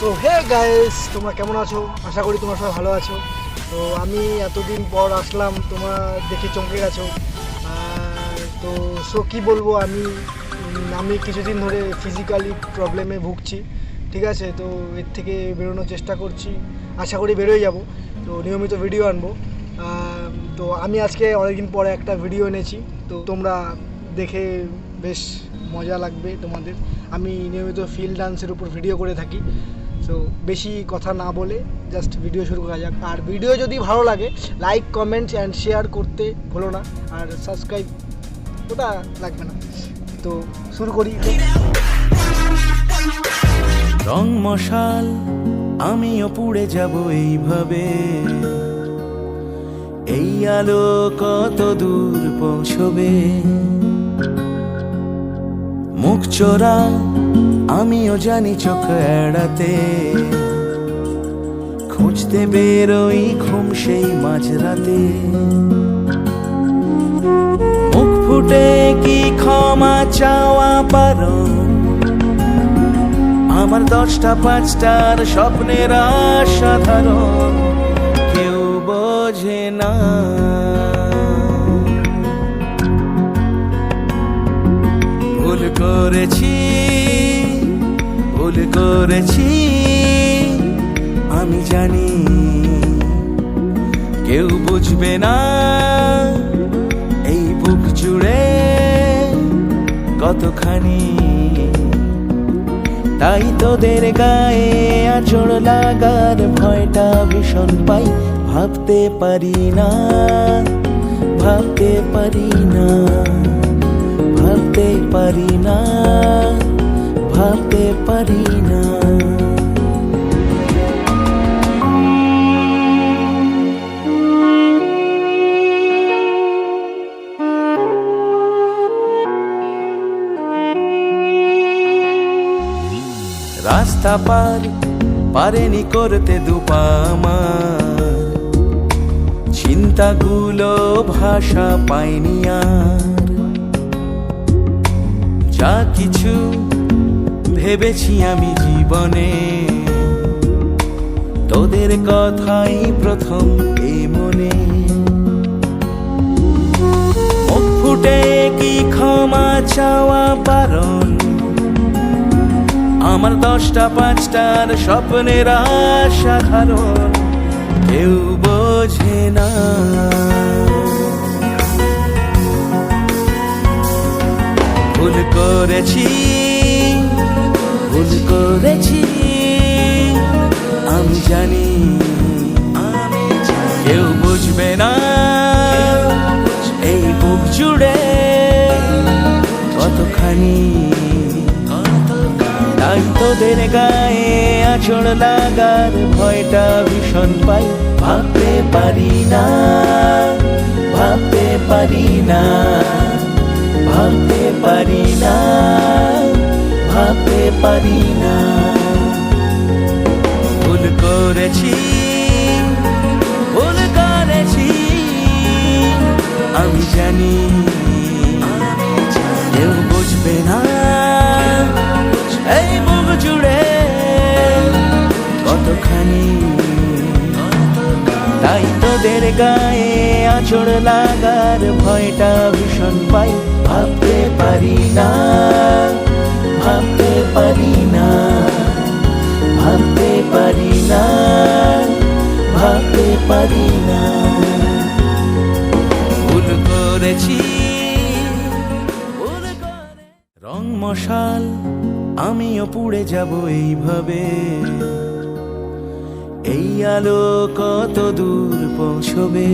So hey guys তোমরা কেমন আছো? আশা করি তোমরা সবাই ভালো আছো। তো আমি এতদিন পর আসলাম, তোমরা দেখে চমকে গেছো। তো সো কি বলব, আমি আমি কিছুদিন ধরে ফিজিক্যালি প্রবলেমে ভুগছি, ঠিক আছে? তো এর থেকে বেরোনোর চেষ্টা করছি, আশা করি বেরোয় যাব। তো নিয়মিত ভিডিও আনব। তো আমি আজকে অনেকদিন পরে একটা ভিডিও এনেছি। তো তোমরা দেখে বেশ মজা লাগবে তোমাদের। আমি নিয়মিত ফিল্ড ডান্সের উপর ভিডিও করে থাকি। সো বেশি কথা না বলে জাস্ট ভিডিও শুরু করা যাক। আর ভিডিও যদি ভালো লাগে লাইক কমেন্ট অ্যান্ড শেয়ার করতে ভুলো না। আর সাবস্ক্রাইব ওটা লাগবে না। তো, শুরু করি। রং মশাল, আমিও পুড়ে যাব এইভাবে। এই আলো কত দূর পৌঁছবে? মুখ চোরা আমিও জানি চোখ এড়াতে। খুঁজতে বেরোই ঘুম সেই মাঝরাতে। মুখ ফুটে কি ক্ষমা চাওয়া পারো আমার দশটা, পাঁচটার স্বপ্নের আশা সাধারণ কেউ বোঝে না। করেছি, আমি জানি কেউ বুঝবে না। এই বুক জুড়ে কতখানি তাই তোদের গায়ে আচড় লাগার ভয়টা ভীষণ পাই। ভাবতে পারি না, ভাবতে পারি না, ভাবতে পারি না। ভাবতে পারি না রাস্তা পার পারেনি করতে দুপা আমার চিন্তাগুলো ভাষা পাইনি আর যা কিছু ভেবেছি আমি জীবনে। তোদের কথাই প্রথম এ মনে। ফুটে কি ক্ষমা চাওয়া বারণ? আমার দশটা, পাঁচটার স্বপ্নের সাধারণ কেউ বোঝে না। ভুল করেছি করেছি আমি জানি কেউ বুঝবে না এই বুক জুড়ে কতখানি। তাই তোদের গায়ে আচড় লাগার ভয়টা ভীষণ পাই। ভাবতে পারি না, ভাবতে পারি না, ভাবতে পারি না। পারি না। ভুল করেছি ভুল করেছি, আমি জানি, কেউ বুঝবে না। এই মুখ জুড়ে কতখানি, তাই তোদের গায়ে আচড় লাগার ভয়টা ভীষণ পাই, ভাবতে পারি না। ভাবতে পারি না, ভাবতে পারি না, ভাবতে পারি না। ভুল করেছি রং মশাল, আমিও পুড়ে যাব এইভাবে। এই আলো কত দূর পৌঁছবে?